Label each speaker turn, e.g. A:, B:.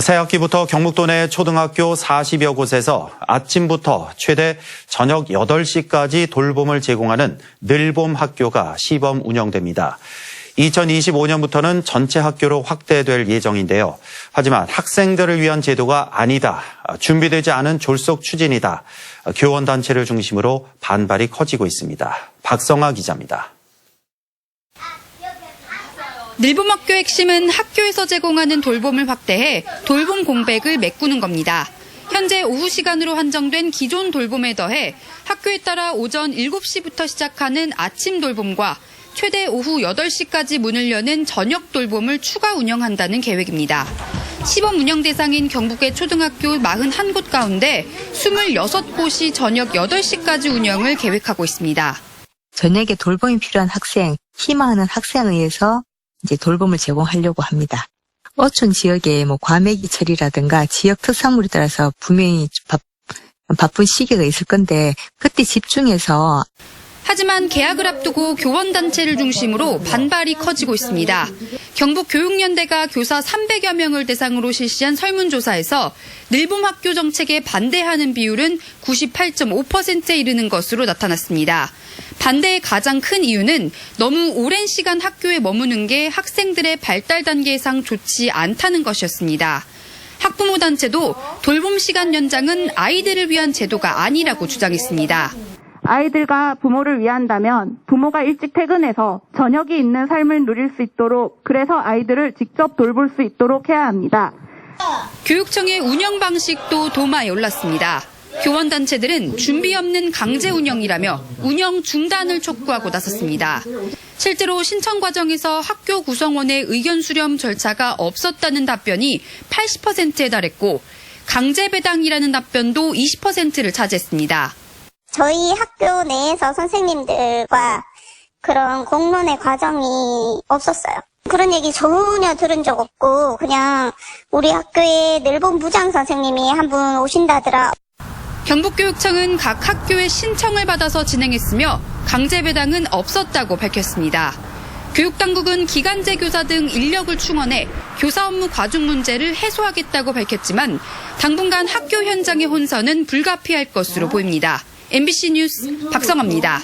A: 새 학기부터 경북도 내 초등학교 40여 곳에서 아침부터 최대 저녁 8시까지 돌봄을 제공하는 늘봄 학교가 시범 운영됩니다. 2025년부터는 전체 학교로 확대될 예정인데요. 하지만 학생들을 위한 제도가 아니다. 준비되지 않은 졸속 추진이다. 교원단체를 중심으로 반발이 커지고 있습니다. 박성아 기자입니다.
B: 늘봄학교 핵심은 학교에서 제공하는 돌봄을 확대해 돌봄 공백을 메꾸는 겁니다. 현재 오후 시간으로 한정된 기존 돌봄에 더해 학교에 따라 오전 7시부터 시작하는 아침 돌봄과 최대 오후 8시까지 문을 여는 저녁 돌봄을 추가 운영한다는 계획입니다. 시범 운영 대상인 경북의 초등학교 41곳 가운데 26곳이 저녁 8시까지 운영을 계획하고 있습니다.
C: 저녁에 돌봄이 필요한 학생, 희망하는 학생에 의해서 이제 돌봄을 제공하려고 합니다. 어촌 지역의 뭐 과메기 처리라든가 지역 특산물에 따라서 분명히 바, 바쁜 시기가 있을 건데 그때 집중해서
B: 하지만 개학을 앞두고 교원단체를 중심으로 반발이 커지고 있습니다. 경북교육연대가 교사 300여 명을 대상으로 실시한 설문조사에서 늘봄 학교 정책에 반대하는 비율은 98.5%에 이르는 것으로 나타났습니다. 반대의 가장 큰 이유는 너무 오랜 시간 학교에 머무는 게 학생들의 발달 단계상 좋지 않다는 것이었습니다. 학부모 단체도 돌봄 시간 연장은 아이들을 위한 제도가 아니라고 주장했습니다.
D: 아이들과 부모를 위한다면 부모가 일찍 퇴근해서 저녁이 있는 삶을 누릴 수 있도록 그래서 아이들을 직접 돌볼 수 있도록 해야 합니다.
B: 교육청의 운영 방식도 도마에 올랐습니다. 교원단체들은 준비 없는 강제 운영이라며 운영 중단을 촉구하고 나섰습니다. 실제로 신청 과정에서 학교 구성원의 의견 수렴 절차가 없었다는 답변이 80%에 달했고 강제 배당이라는 답변도 20%를 차지했습니다.
E: 저희 학교 내에서 선생님들과 그런 공론의 과정이 없었어요. 그런 얘기 전혀 들은 적 없고 그냥 우리 학교에 늘본 부장 선생님이 한 분 오신다더라.
B: 경북교육청은 각 학교의 신청을 받아서 진행했으며 강제 배당은 없었다고 밝혔습니다. 교육당국은 기간제 교사 등 인력을 충원해 교사 업무 과중 문제를 해소하겠다고 밝혔지만 당분간 학교 현장의 혼선은 불가피할 것으로 보입니다. MBC 뉴스 박성아입니다.